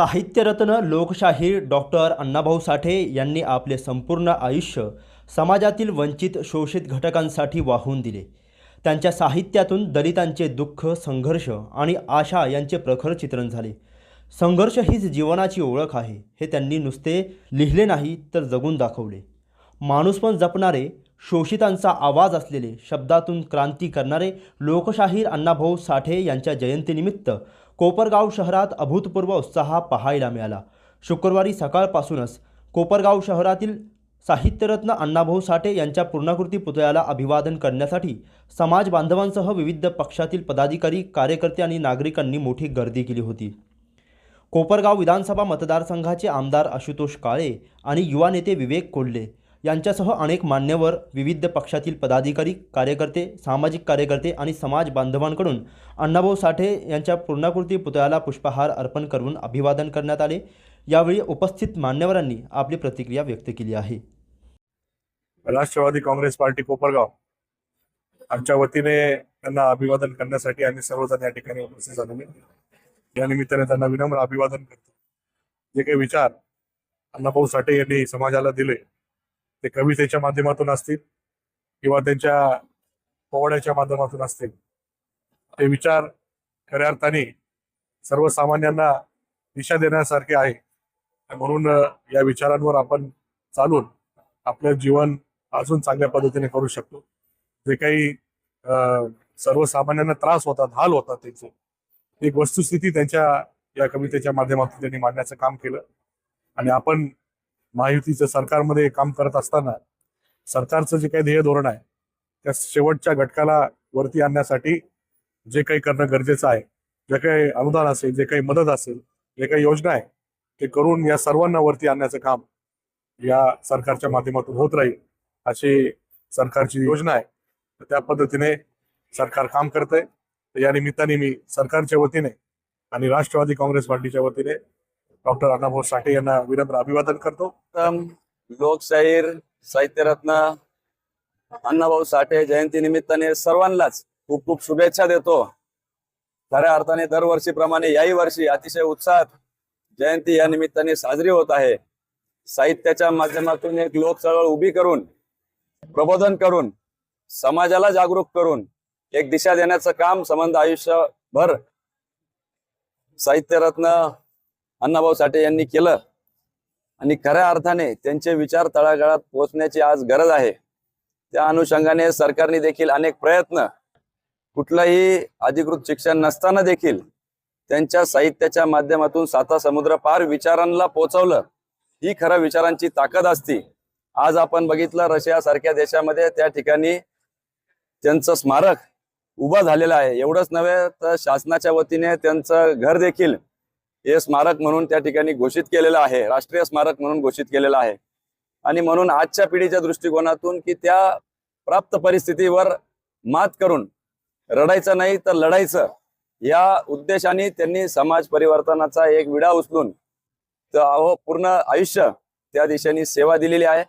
साहित्यरत्न लोकशाहीर डॉक्टर अण्णाभाऊ साठे यांनी आपले संपूर्ण आयुष्य समाजातील वंचित शोषित घटकांसाठी वाहून दिले. त्यांच्या साहित्यातून दलितांचे दुःख संघर्ष आणि आशा यांचे प्रखर चित्रण झाले. संघर्ष हीच जीवनाची ओळख आहे हे त्यांनी नुसते लिहिले नाही तर जगून दाखवले. माणूसपण जपणारे शोषितांचा आवाज असलेले शब्दातून क्रांती करणारे लोकशाहीर अण्णाभाऊ साठे यांच्या जयंतीनिमित्त कोपरगाव शहरात अभूतपूर्व उत्साह पाहायला मिळाला. शुक्रवारी सकाळपासूनच कोपरगाव शहरातील साहित्यरत्न अण्णाभाऊ साठे यांच्या पूर्णाकृती पुतळ्याला अभिवादन करण्यासाठी समाज बांधवांसह विविध पक्षातील पदाधिकारी कार्यकर्ते आणि नागरिकांनी मोठी गर्दी केली होती. कोपरगाव विधानसभा मतदारसंघाचे आमदार आशुतोष काळे आणि युवा नेते विवेक कोल्हे यांच्यासह अनेक मान्यवर विविध पक्षातील पदाधिकारी कार्यकर्ते सामाजिक कार्यकर्ते आणि समाज बांधवांकडून अण्णाभाऊ साठे यांच्या पूर्णाकृती पुतळ्याला पुष्पहार अर्पण करून अभिवादन करण्यात आले. यावेळी उपस्थित मान्यवरांनी आपली प्रतिक्रिया व्यक्त केली आहे. राष्ट्रवादी काँग्रेस पार्टी कोपरगाव आमच्या वतीने त्यांना अभिवादन करण्यासाठी आम्ही सर्वजण या ठिकाणी उपस्थित झालेले या निमित्ताने त्यांना विनम्र अभिवादन करतो. जे काही विचार अण्णाभाऊ साठे यांनी समाजाला दिले ते कवितेच्या माध्यमातून असतील किंवा त्यांच्या पोवाड्याच्या माध्यमातून असतील. ते विचार खऱ्या अर्थाने सर्वसामान्यांना दिशा देण्यासारखे आहे. म्हणून या विचारांवर आपण चालून आपलं जीवन अजून चांगल्या पद्धतीने करू शकतो. जे काही सर्वसामान्यांना त्रास होतात हाल होतात त्यांचे. एक वस्तुस्थिती त्यांच्या या कवितेच्या माध्यमातून त्यांनी मांडण्याचं काम केलं. आणि आपण महायुतीचं सरकारमध्ये काम करत असताना सरकारचं जे काही ध्येय धोरण आहे त्या शेवटच्या घटकाला वरती आणण्यासाठी जे काही करणं गरजेचं आहे जे काही अनुदान असेल जे काही मदत असेल जे काही योजना आहे ते करून या सर्वांना वरती आणण्याचं काम या सरकारच्या माध्यमातून होत राहील अशी सरकारची योजना आहे. तर त्या पद्धतीने सरकार काम करत आहे या निमित्ताने मी सरकारच्या वतीने आणि राष्ट्रवादी काँग्रेस पार्टीच्या वतीने डॉक्टर अण्णाभाऊ साठे यांना विनम्र अभिवादन करतो. लोकशाहीर साहित्यरत्न अण्णाभाऊ साठे जयंती निमित्ताने सर्वांनाच खूप खूप शुभेच्छा देतो. खऱ्या अर्थाने दरवर्षीप्रमाणे याही वर्षी अतिशय उत्साहात जयंती या निमित्ताने साजरी होत आहे. साहित्याच्या माध्यमातून एक लोक चळवळ उभी करून प्रबोधन करून समाजाला जागरूक करून एक दिशा देण्याचं काम संबंध आयुष्यभर साहित्यरत्न अण्णाभाऊ साठे यांनी केलं. आणि खऱ्या अर्थाने त्यांचे विचार तळागाळात पोहोचण्याची आज गरज आहे. त्या अनुषंगाने सरकारने देखील अनेक प्रयत्न कुठलंही अधिकृत शिक्षण नसताना देखील त्यांच्या साहित्याच्या माध्यमातून साता समुद्र पार विचारांना पोहोचवलं. ही खरं विचारांची ताकद असती. आज आपण बघितलं रशिया सारख्या देशामध्ये त्या ठिकाणी त्यांचं स्मारक उभं झालेलं आहे. एवढंच नव्हे तर शासनाच्या वतीने त्यांचं घर देखील हे स्मारक म्हणून त्या ठिकाणी घोषित केलेलं आहे. राष्ट्रीय स्मारक म्हणून घोषित केलेलं आहे. आणि म्हणून आजच्या पिढीच्या दृष्टिकोनातून की त्या प्राप्त परिस्थितीवर मात करून रडायचं नाही तर लढायचं या उद्देशाने त्यांनी समाज परिवर्तनाचा एक विडा उचलून तर अहो पूर्ण आयुष्य त्या दिशेने सेवा दिलेली आहे.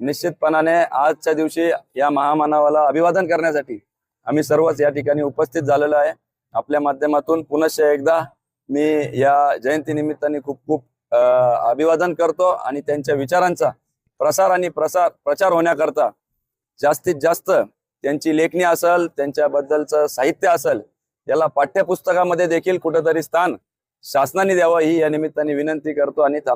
निश्चितपणाने आजच्या दिवशी या महामानवाला अभिवादन करण्यासाठी आम्ही सर्वच या ठिकाणी उपस्थित झालेलो आहे. आपल्या माध्यमातून पुनश्च एकदा मी या जयंती निमित्ताने खूप खूप अभिवादन करतो आणि त्यांच्या विचारांचा प्रसार आणि प्रसार प्रचार होण्याकरता जास्तीत जास्त त्यांची लेखणी असेल त्यांच्याबद्दलचं साहित्य असेल याला पाठ्यपुस्तकामध्ये देखील कुठंतरी स्थान शासनाने द्यावं ही या निमित्ताने विनंती करतो आणि थांबतो